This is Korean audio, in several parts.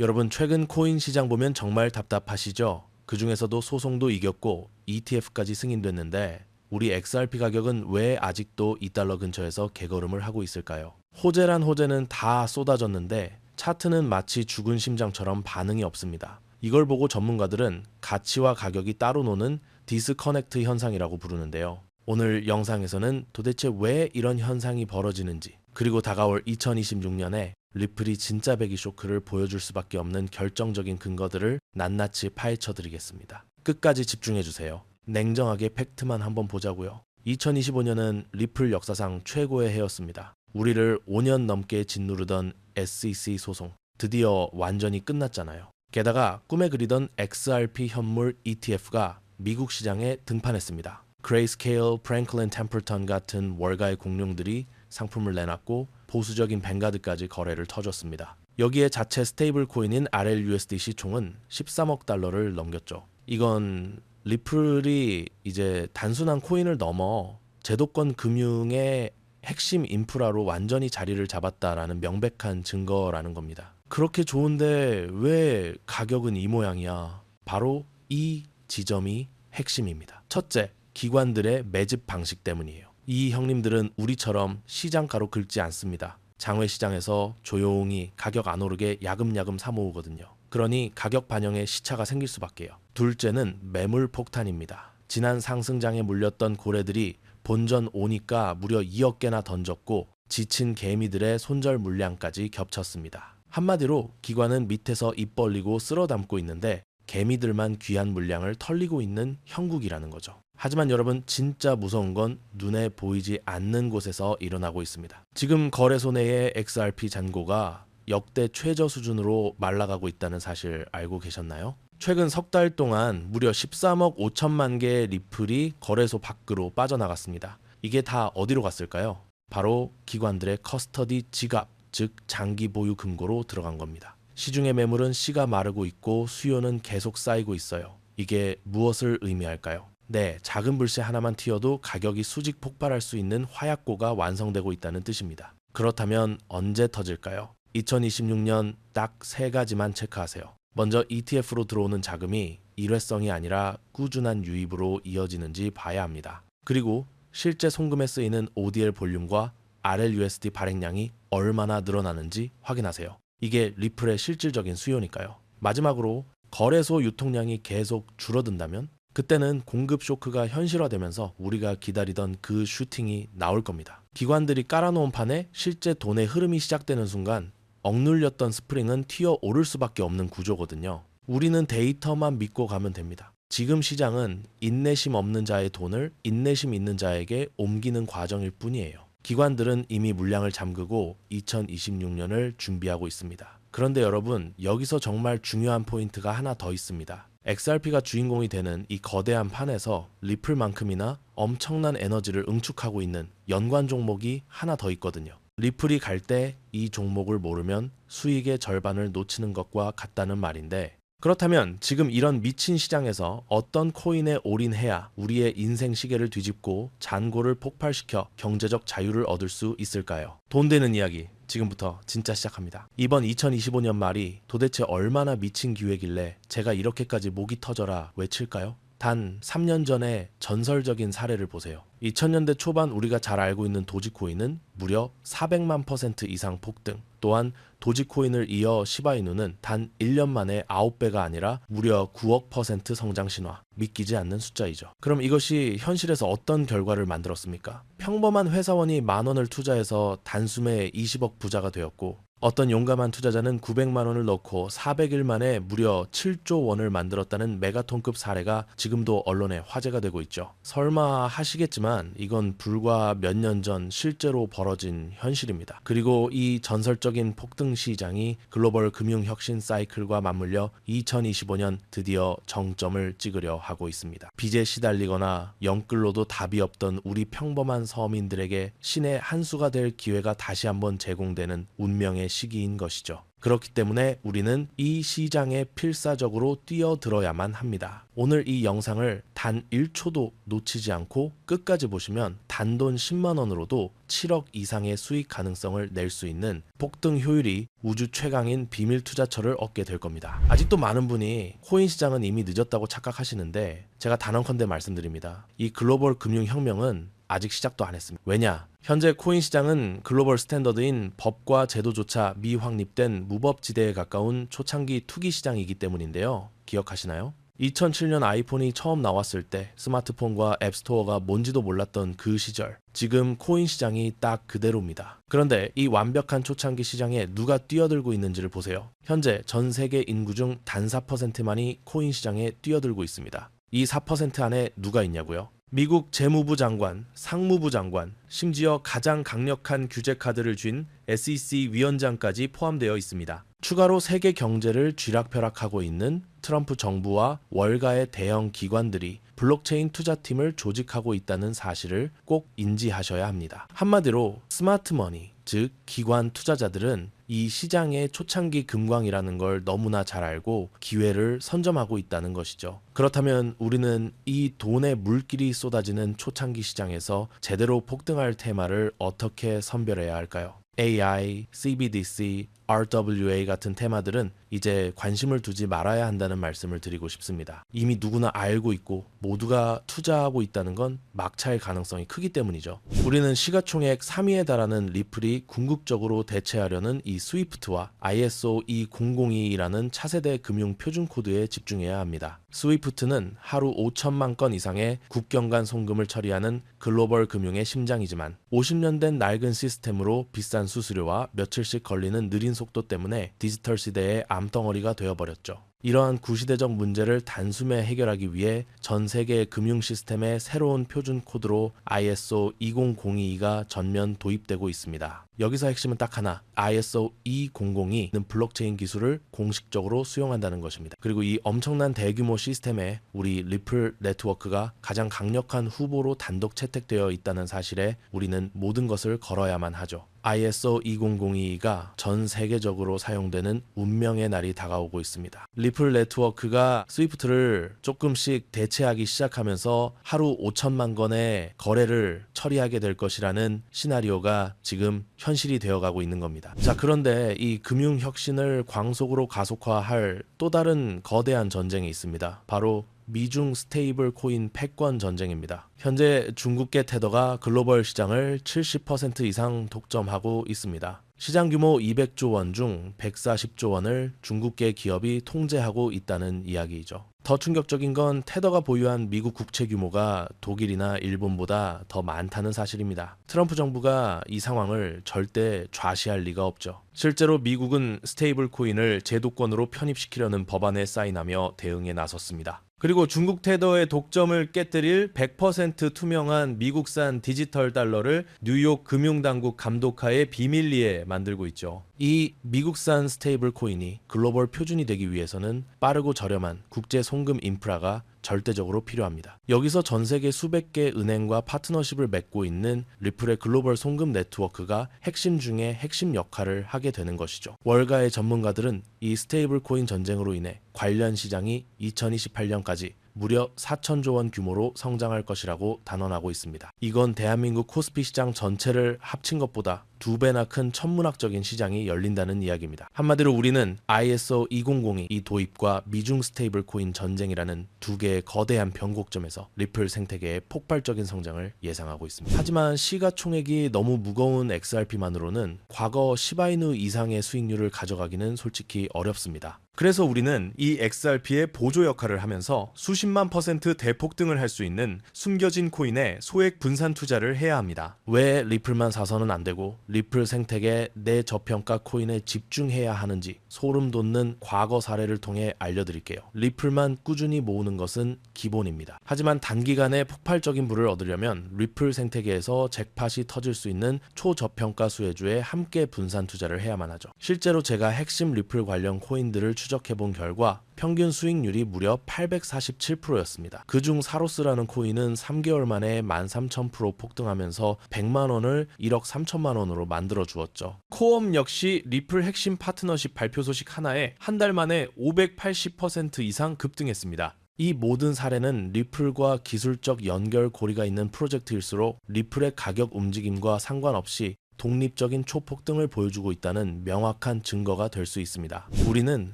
여러분 최근 코인 시장 보면 정말 답답하시죠? 그 중에서도 소송도 이겼고 ETF까지 승인됐는데 우리 XRP 가격은 왜 아직도 2달러 근처에서 개걸음을 하고 있을까요? 호재란 호재는 다 쏟아졌는데 차트는 마치 죽은 심장처럼 반응이 없습니다. 이걸 보고 전문가들은 가치와 가격이 따로 노는 디스커넥트 현상이라고 부르는데요. 오늘 영상에서는 도대체 왜 이런 현상이 벌어지는지 그리고 다가올 2026년에 리플이 진짜 배기 쇼크를 보여줄 수밖에 없는 결정적인 근거들을 낱낱이 파헤쳐 드리겠습니다. 끝까지 집중해 주세요. 냉정하게 팩트만 한번 보자고요. 2025년은 리플 역사상 최고의 해였습니다. 우리를 5년 넘게 짓누르던 SEC 소송 드디어 완전히 끝났잖아요. 게다가 꿈에 그리던 XRP 현물 ETF가 미국 시장에 등판했습니다. 그레이스케일, 프랭클린 템플턴 같은 월가의 공룡들이 상품을 내놨고 보수적인 뱅가드까지 거래를 터줬습니다. 여기에 자체 스테이블 코인인 RLUSDC 총은 13억 달러를 넘겼죠. 이건 리플이 이제 단순한 코인을 넘어 제도권 금융의 핵심 인프라로 완전히 자리를 잡았다라는 명백한 증거라는 겁니다. 그렇게 좋은데 왜 가격은 이 모양이야? 바로 이 지점이 핵심입니다. 첫째, 기관들의 매집 방식 때문이에요. 이 형님들은 우리처럼 시장가로 긁지 않습니다. 장외 시장에서 조용히 가격 안 오르게 야금야금 사모으거든요. 그러니 가격 반영에 시차가 생길 수밖에요. 둘째는 매물 폭탄입니다. 지난 상승장에 물렸던 고래들이 본전 오니까 무려 2억 개나 던졌고 지친 개미들의 손절 물량까지 겹쳤습니다. 한마디로 기관은 밑에서 입 벌리고 쓸어 담고 있는데 개미들만 귀한 물량을 털리고 있는 형국이라는 거죠. 하지만 여러분 진짜 무서운 건 눈에 보이지 않는 곳에서 일어나고 있습니다. 지금 거래소 내의 XRP 잔고가 역대 최저 수준으로 말라가고 있다는 사실 알고 계셨나요? 최근 석 달 동안 무려 13억 5천만 개의 리플이 거래소 밖으로 빠져나갔습니다. 이게 다 어디로 갔을까요? 바로 기관들의 커스터디 지갑, 즉 장기 보유 금고로 들어간 겁니다. 시중의 매물은 씨가 마르고 있고 수요는 계속 쌓이고 있어요. 이게 무엇을 의미할까요? 네, 작은 불씨 하나만 튀어도 가격이 수직 폭발할 수 있는 화약고가 완성되고 있다는 뜻입니다. 그렇다면 언제 터질까요? 2026년 딱 세 가지만 체크하세요. 먼저 ETF로 들어오는 자금이 일회성이 아니라 꾸준한 유입으로 이어지는지 봐야 합니다. 그리고 실제 송금에 쓰이는 ODL 볼륨과 RLUSD 발행량이 얼마나 늘어나는지 확인하세요. 이게 리플의 실질적인 수요니까요. 마지막으로 거래소 유통량이 계속 줄어든다면 그때는 공급 쇼크가 현실화되면서 우리가 기다리던 그 슈팅이 나올 겁니다. 기관들이 깔아놓은 판에 실제 돈의 흐름이 시작되는 순간 억눌렸던 스프링은 튀어 오를 수밖에 없는 구조거든요. 우리는 데이터만 믿고 가면 됩니다. 지금 시장은 인내심 없는 자의 돈을 인내심 있는 자에게 옮기는 과정일 뿐이에요. 기관들은 이미 물량을 잠그고 2026년을 준비하고 있습니다. 그런데 여러분, 여기서 정말 중요한 포인트가 하나 더 있습니다. XRP가 주인공이 되는 이 거대한 판에서 리플만큼이나 엄청난 에너지를 응축하고 있는 연관 종목이 하나 더 있거든요. 리플이 갈 때 이 종목을 모르면 수익의 절반을 놓치는 것과 같다는 말인데 그렇다면 지금 이런 미친 시장에서 어떤 코인에 올인해야 우리의 인생 시계를 뒤집고 잔고를 폭발시켜 경제적 자유를 얻을 수 있을까요? 돈 되는 이야기 지금부터 진짜 시작합니다. 이번 2025년 말이 도대체 얼마나 미친 기회길래 제가 이렇게까지 목이 터져라 외칠까요? 단 3년 전에 전설적인 사례를 보세요. 2000년대 초반 우리가 잘 알고 있는 도지코인은 무려 400만 퍼센트 이상 폭등. 또한 도지코인을 이어 시바이누는 단 1년 만에 9배가 아니라 무려 9억 퍼센트 성장 신화. 믿기지 않는 숫자이죠. 그럼 이것이 현실에서 어떤 결과를 만들었습니까? 평범한 회사원이 만 원을 투자해서 단숨에 20억 부자가 되었고 어떤 용감한 투자자는 900만 원을 넣고 400일 만에 무려 7조 원을 만들었다는 메가톤급 사례가 지금도 언론에 화제가 되고 있죠. 설마 하시겠지만 이건 불과 몇 년 전 실제로 벌어진 현실입니다. 그리고 이 전설적인 폭등 시장이 글로벌 금융 혁신 사이클과 맞물려 2025년 드디어 정점을 찍으려 하고 있습니다. 빚에 시달리거나 영끌로도 답이 없던 우리 평범한 서민들에게 신의 한 수가 될 기회가 다시 한번 제공되는 운명의 시기인 것이죠. 그렇기 때문에 우리는 이 시장에 필사적으로 뛰어들어야만 합니다. 오늘 이 영상을 단 1초도 놓치지 않고 끝까지 보시면 단돈 10만 원으로도 7억 이상의 수익 가능성을 낼 수 있는 폭등 효율이 우주 최강인 비밀 투자처를 얻게 될 겁니다. 아직도 많은 분이 코인 시장은 이미 늦었다고 착각하시는데 제가 단언컨대 말씀드립니다. 이 글로벌 금융 혁명은 아직 시작도 안 했습니다. 왜냐? 현재 코인 시장은 글로벌 스탠더드인 법과 제도조차 미확립된 무법지대에 가까운 초창기 투기 시장이기 때문인데요. 기억하시나요? 2007년 아이폰이 처음 나왔을 때 스마트폰과 앱스토어가 뭔지도 몰랐던 그 시절. 지금 코인 시장이 딱 그대로입니다. 그런데 이 완벽한 초창기 시장에 누가 뛰어들고 있는지를 보세요. 현재 전 세계 인구 중 단 4%만이 코인 시장에 뛰어들고 있습니다. 이 4% 안에 누가 있냐고요? 미국 재무부 장관, 상무부 장관, 심지어 가장 강력한 규제 카드를 쥔 SEC 위원장까지 포함되어 있습니다. 추가로 세계 경제를 쥐락펴락하고 있는 트럼프 정부와 월가의 대형 기관들이 블록체인 투자팀을 조직하고 있다는 사실을 꼭 인지하셔야 합니다. 한마디로 스마트머니, 즉 기관 투자자들은 이 시장의 초창기 금광이라는 걸 너무나 잘 알고 기회를 선점하고 있다는 것이죠. 그렇다면 우리는 이 돈의 물길이 쏟아지는 초창기 시장에서 제대로 폭등할 테마를 어떻게 선별해야 할까요? AI, CBDC, RWA 같은 테마들은 이제 관심을 두지 말아야 한다는 말씀을 드리고 싶습니다. 이미 누구나 알고 있고 모두가 투자하고 있다는 건 막차일 가능성이 크기 때문이죠. 우리는 시가총액 3위에 달하는 리플이 궁극적으로 대체하려는 이 스위프트와 ISO 2002라는 차세대 금융 표준 코드에 집중해야 합니다. 스위프트는 하루 5천만 건 이상의 국경 간 송금을 처리하는 글로벌 금융의 심장이지만 50년 된 낡은 시스템으로 비싼 수수료와 며칠씩 걸리는 느린 속도 때문에 디지털 시대의 암덩어리가 되어버렸죠. 이러한 구시대적 문제를 단숨에 해결하기 위해 전 세계 금융 시스템의 새로운 표준 코드로 ISO 20022가 전면 도입되고 있습니다. 여기서 핵심은 딱 하나, ISO 2002는 블록체인 기술을 공식적으로 수용한다는 것입니다. 그리고 이 엄청난 대규모 시스템에 우리 리플 네트워크가 가장 강력한 후보로 단독 채택되어 있다는 사실에 우리는 모든 것을 걸어야만 하죠. ISO 2002가 전 세계적으로 사용되는 운명의 날이 다가오고 있습니다. 리플 네트워크가 스위프트를 조금씩 대체하기 시작하면서 하루 5천만 건의 거래를 처리하게 될 것이라는 시나리오가 지금 현실이 되어가고 있는 겁니다. 자, 그런데 이 금융 혁신을 광속으로 가속화할 또 다른 거대한 전쟁이 있습니다. 바로 미중 스테이블 코인 패권 전쟁입니다. 현재 중국계 테더가 글로벌 시장을 70% 이상 독점하고 있습니다. 시장 규모 200조 원 중 140조 원을 중국계 기업이 통제하고 있다는 이야기이죠. 더 충격적인 건 테더가 보유한 미국 국채 규모가 독일이나 일본보다 더 많다는 사실입니다. 트럼프 정부가 이 상황을 절대 좌시할 리가 없죠. 실제로 미국은 스테이블 코인을 제도권으로 편입시키려는 법안에 사인하며 대응에 나섰습니다. 그리고 중국 테더의 독점을 깨뜨릴 100% 투명한 미국산 디지털 달러를 뉴욕 금융당국 감독하에 비밀리에 만들고 있죠. 이 미국산 스테이블 코인이 글로벌 표준이 되기 위해서는 빠르고 저렴한 국제 송금 인프라가 절대적으로 필요합니다. 여기서 전 세계 수백 개 은행과 파트너십을 맺고 있는 리플의 글로벌 송금 네트워크가 핵심 중에 핵심 역할을 하게 되는 것이죠. 월가의 전문가들은 이 스테이블 코인 전쟁으로 인해 관련 시장이 2028년까지 무려 4천조 원 규모로 성장할 것이라고 단언하고 있습니다. 이건 대한민국 코스피 시장 전체를 합친 것보다 두 배나 큰 천문학적인 시장이 열린다는 이야기입니다. 한마디로 우리는 ISO 2002 이 도입과 미중 스테이블 코인 전쟁이라는 두 개의 거대한 변곡점에서 리플 생태계의 폭발적인 성장을 예상하고 있습니다. 하지만 시가총액이 너무 무거운 XRP만으로는 과거 시바이누 이상의 수익률을 가져가기는 솔직히 어렵습니다. 그래서 우리는 이 XRP의 보조 역할을 하면서 수십만 퍼센트 대폭등을 할 수 있는 숨겨진 코인에 소액 분산 투자를 해야 합니다. 왜 리플만 사서는 안 되고 리플 생태계 내 저평가 코인에 집중해야 하는지 소름 돋는 과거 사례를 통해 알려드릴게요. 리플만 꾸준히 모으는 것은 기본입니다. 하지만 단기간에 폭발적인 부를 얻으려면 리플 생태계에서 잭팟이 터질 수 있는 초저평가 수혜주에 함께 분산 투자를 해야만 하죠. 실제로 제가 핵심 리플 관련 코인들을 추 추적해본 결과 평균 수익률이 무려 847%였습니다. 그중 사로스라는 코인은 3개월 만에 13,000% 폭등하면서 100만 원을 1억 3천만 원으로 만들어 주었죠. 코엄 역시 리플 핵심 파트너십 발표 소식 하나에 한 달 만에 580% 이상 급등했습니다. 이 모든 사례는 리플과 기술적 연결 고리가 있는 프로젝트일수록 리플의 가격 움직임과 상관없이 독립적인 초폭 등을 보여주고 있다는 명확한 증거가 될 수 있습니다. 우리는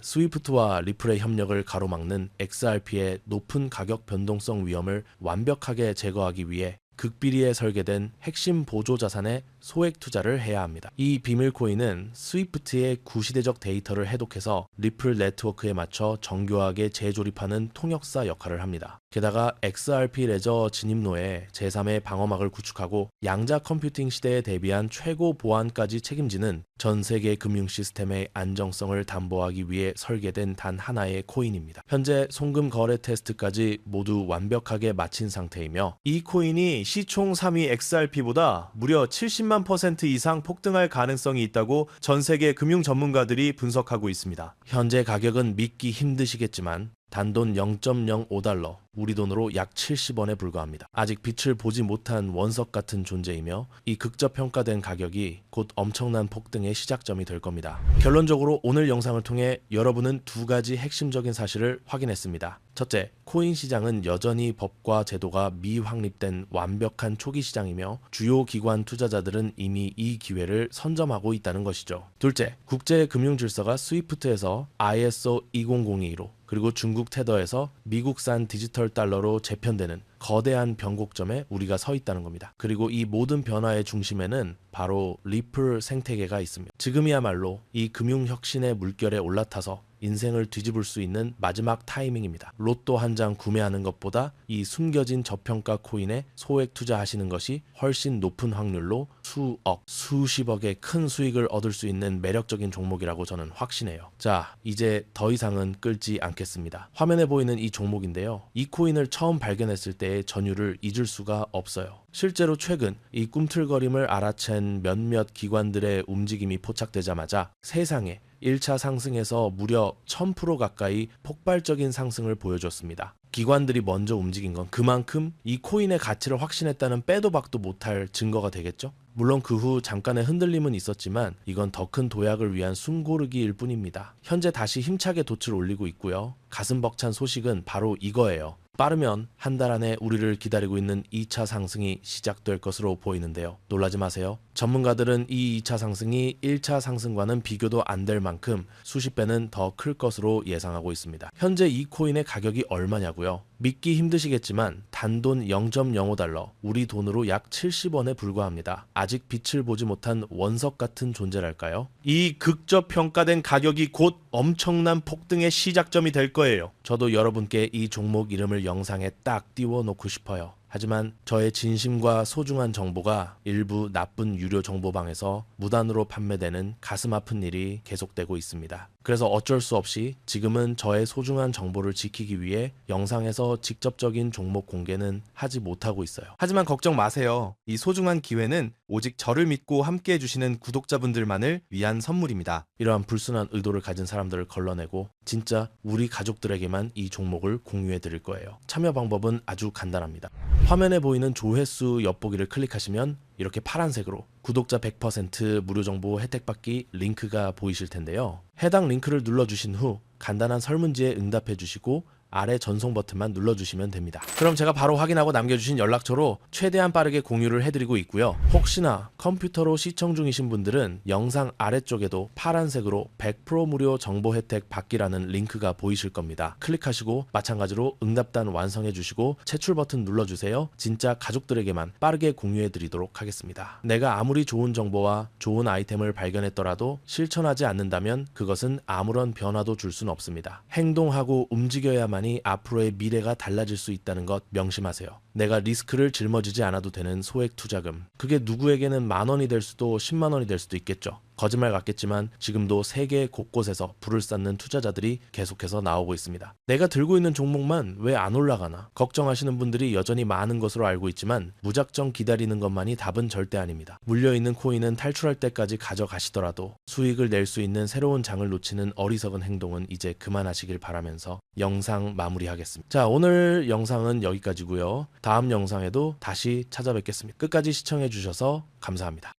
스위프트와 리플의 협력을 가로막는 XRP의 높은 가격 변동성 위험을 완벽하게 제거하기 위해 극비리에 설계된 핵심 보조 자산에 소액 투자를 해야 합니다. 이 비밀 코인은 스위프트의 구시대적 데이터를 해독해서 리플 네트워크에 맞춰 정교하게 재조립하는 통역사 역할을 합니다. 게다가 XRP 레저 진입로에 제3의 방어막을 구축하고 양자 컴퓨팅 시대에 대비한 최고 보안까지 책임지는 전 세계 금융 시스템의 안정성을 담보하기 위해 설계된 단 하나의 코인입니다. 현재 송금 거래 테스트까지 모두 완벽하게 마친 상태이며 이 코인이 시총 3위 XRP보다 무려 70만 퍼센트 이상 폭등할 가능성이 있다고 전 세계 금융 전문가들이 분석하고 있습니다. 현재 가격은 믿기 힘드시겠지만 단돈 0.05달러, 우리 돈으로 약 70원에 불과합니다. 아직 빛을 보지 못한 원석 같은 존재이며 이 극저 평가된 가격이 곧 엄청난 폭등의 시작점이 될 겁니다. 결론적으로 오늘 영상을 통해 여러분은 두 가지 핵심적인 사실을 확인했습니다. 첫째, 코인 시장은 여전히 법과 제도가 미확립된 완벽한 초기 시장이며 주요 기관 투자자들은 이미 이 기회를 선점하고 있다는 것이죠. 둘째, 국제 금융 질서가 스위프트에서 ISO 20022로 그리고 중국 테더에서 미국산 디지털 달러로 재편되는 거대한 변곡점에 우리가 서 있다는 겁니다. 그리고 이 모든 변화의 중심에는 바로 리플 생태계가 있습니다. 지금이야말로 이 금융 혁신의 물결에 올라타서 인생을 뒤집을 수 있는 마지막 타이밍입니다. 로또 한 장 구매하는 것보다 이 숨겨진 저평가 코인에 소액 투자하시는 것이 훨씬 높은 확률로 수억, 수십억의 큰 수익을 얻을 수 있는 매력적인 종목이라고 저는 확신해요. 자, 이제 더 이상은 끌지 않겠습니다. 화면에 보이는 이 종목인데요. 이 코인을 처음 발견했을 때의 전율을 잊을 수가 없어요. 실제로 최근 이 꿈틀거림을 알아챈 몇몇 기관들의 움직임이 포착되자마자 세상에 1차 상승에서 무려 1000% 가까이 폭발적인 상승을 보여줬습니다. 기관들이 먼저 움직인 건 그만큼 이 코인의 가치를 확신했다는 빼도 박도 못할 증거가 되겠죠? 물론 그 후 잠깐의 흔들림은 있었지만 이건 더 큰 도약을 위한 숨고르기일 뿐입니다. 현재 다시 힘차게 돛을 올리고 있고요. 가슴 벅찬 소식은 바로 이거예요. 빠르면 한 달 안에 우리를 기다리고 있는 2차 상승이 시작될 것으로 보이는데요. 놀라지 마세요. 전문가들은 이 2차 상승이 1차 상승과는 비교도 안 될 만큼 수십 배는 더 클 것으로 예상하고 있습니다. 현재 이 코인의 가격이 얼마냐고요? 믿기 힘드시겠지만 단돈 0.05달러, 우리 돈으로 약 70원에 불과합니다. 아직 빛을 보지 못한 원석 같은 존재랄까요? 이 극저 평가된 가격이 곧 엄청난 폭등의 시작점이 될 거예요. 저도 여러분께 이 종목 이름을 영상에 딱 띄워 놓고 싶어요. 하지만 저의 진심과 소중한 정보가 일부 나쁜 유료 정보방에서 무단으로 판매되는 가슴 아픈 일이 계속되고 있습니다. 그래서 어쩔 수 없이 지금은 저의 소중한 정보를 지키기 위해 영상에서 직접적인 종목 공개는 하지 못하고 있어요. 하지만 걱정 마세요. 이 소중한 기회는 오직 저를 믿고 함께 해주시는 구독자분들만을 위한 선물입니다. 이러한 불순한 의도를 가진 사람들을 걸러내고 진짜 우리 가족들에게만 이 종목을 공유해 드릴 거예요. 참여 방법은 아주 간단합니다. 화면에 보이는 조회수 엿보기를 클릭하시면 이렇게 파란색으로 구독자 100% 무료 정보 혜택 받기 링크가 보이실 텐데요. 해당 링크를 눌러주신 후 간단한 설문지에 응답해 주시고 아래 전송 버튼만 눌러주시면 됩니다. 그럼 제가 바로 확인하고 남겨주신 연락처로 최대한 빠르게 공유를 해드리고 있고요. 혹시나 컴퓨터로 시청 중이신 분들은 영상 아래쪽에도 파란색으로 100% 무료 정보 혜택 받기라는 링크가 보이실 겁니다. 클릭하시고 마찬가지로 응답단 완성해 주시고 채출 버튼 눌러주세요. 진짜 가족들에게만 빠르게 공유해 드리도록 하겠습니다. 내가 아무리 좋은 정보와 좋은 아이템을 발견했더라도 실천하지 않는다면 그것은 아무런 변화도 줄 수는 없습니다. 행동하고 움직여야만 이 앞으로의 미래가 달라질 수 있다는 것 명심하세요. 내가 리스크를 짊어지지 않아도 되는 소액 투자금. 그게 누구에게는 만 원이 될 수도 10만 원이 될 수도 있겠죠. 거짓말 같겠지만 지금도 세계 곳곳에서 불을 쌓는 투자자들이 계속해서 나오고 있습니다. 내가 들고 있는 종목만 왜 안 올라가나 걱정하시는 분들이 여전히 많은 것으로 알고 있지만 무작정 기다리는 것만이 답은 절대 아닙니다. 물려있는 코인은 탈출할 때까지 가져가시더라도 수익을 낼 수 있는 새로운 장을 놓치는 어리석은 행동은 이제 그만하시길 바라면서 영상 마무리하겠습니다. 자, 오늘 영상은 여기까지고요. 다음 영상에도 다시 찾아뵙겠습니다. 끝까지 시청해 주셔서 감사합니다.